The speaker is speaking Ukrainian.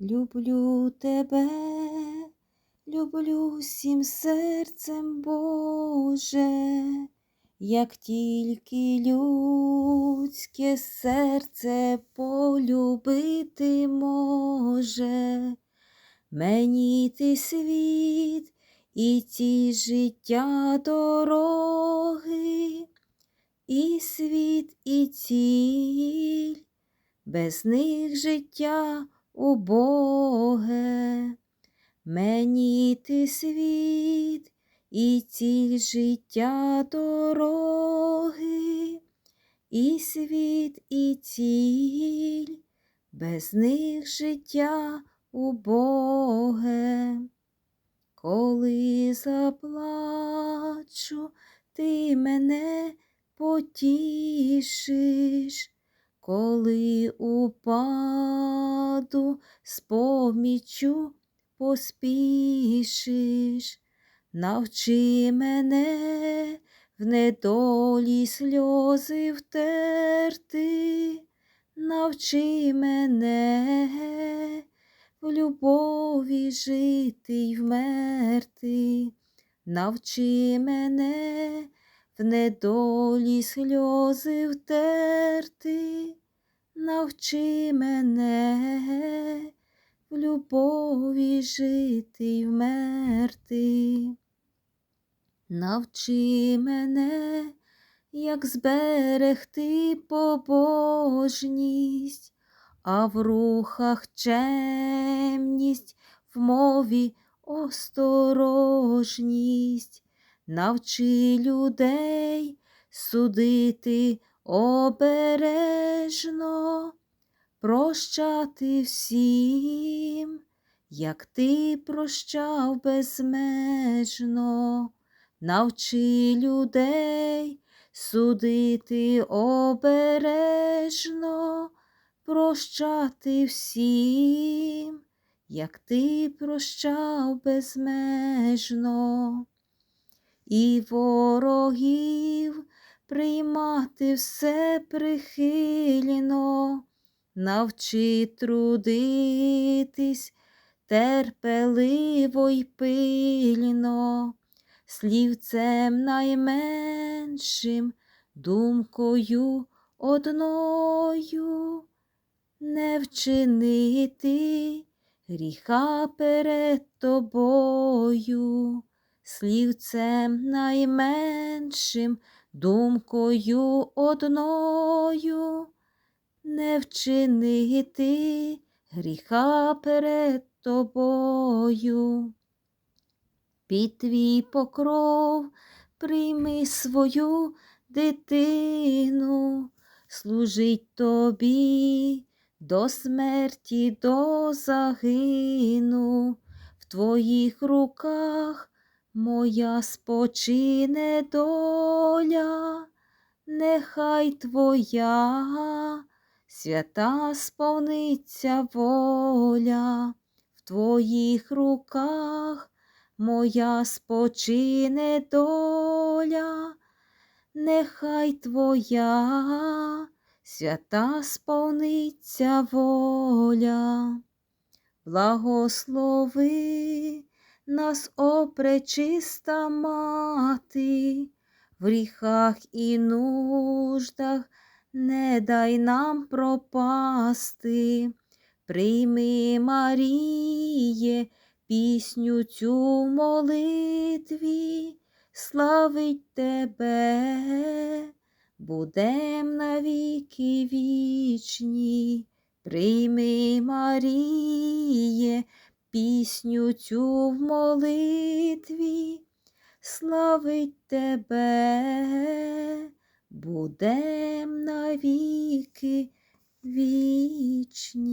люблю тебе, люблю всім серцем Боже, як тільки людське серце полюбити може, мені ти світ і ці життя дороги, і світ, і ціль, без них життя убоге, мені ти світ і ціль життя дороги, і світ, і ціль, без них життя убоге. Коли заплачу, ти мене потішиш, коли упаду з поміччю поспішиш, навчи мене в недолі сльози втерти, навчи мене в любові жити й вмерти, навчи мене в недолі сльози втерти, навчи мене в любові жити й вмерти, навчи мене, як зберегти побожність, а в рухах чемність, в мові осторожність. Навчи людей судити обережно, прощати всім, як ти прощав безмежно, навчи людей судити обережно, прощати всім, як ти прощав безмежно. І ворогів приймати все прихильно, навчи трудитись терпеливо й пильно, слівцем найменшим, думкою одною не вчинити гріха перед тобою. Слівцем найменшим, думкою одною, не вчинити гріха перед тобою. Під твій покров прийми свою дитину, служить тобі до смерті, до загину, в твоїх руках Моя спочине доля, нехай твоя свята сповниться воля, в твоїх руках моя спочине доля, нехай твоя свята сповниться воля, благослови нас опречиста мати, в гріхах і нуждах не дай нам пропасти, прийми, Маріє, пісню цю молитві, славить тебе, будем навіки вічні, прийми, Маріє, пісню цю в молитві, славить тебе, будем навіки вічні.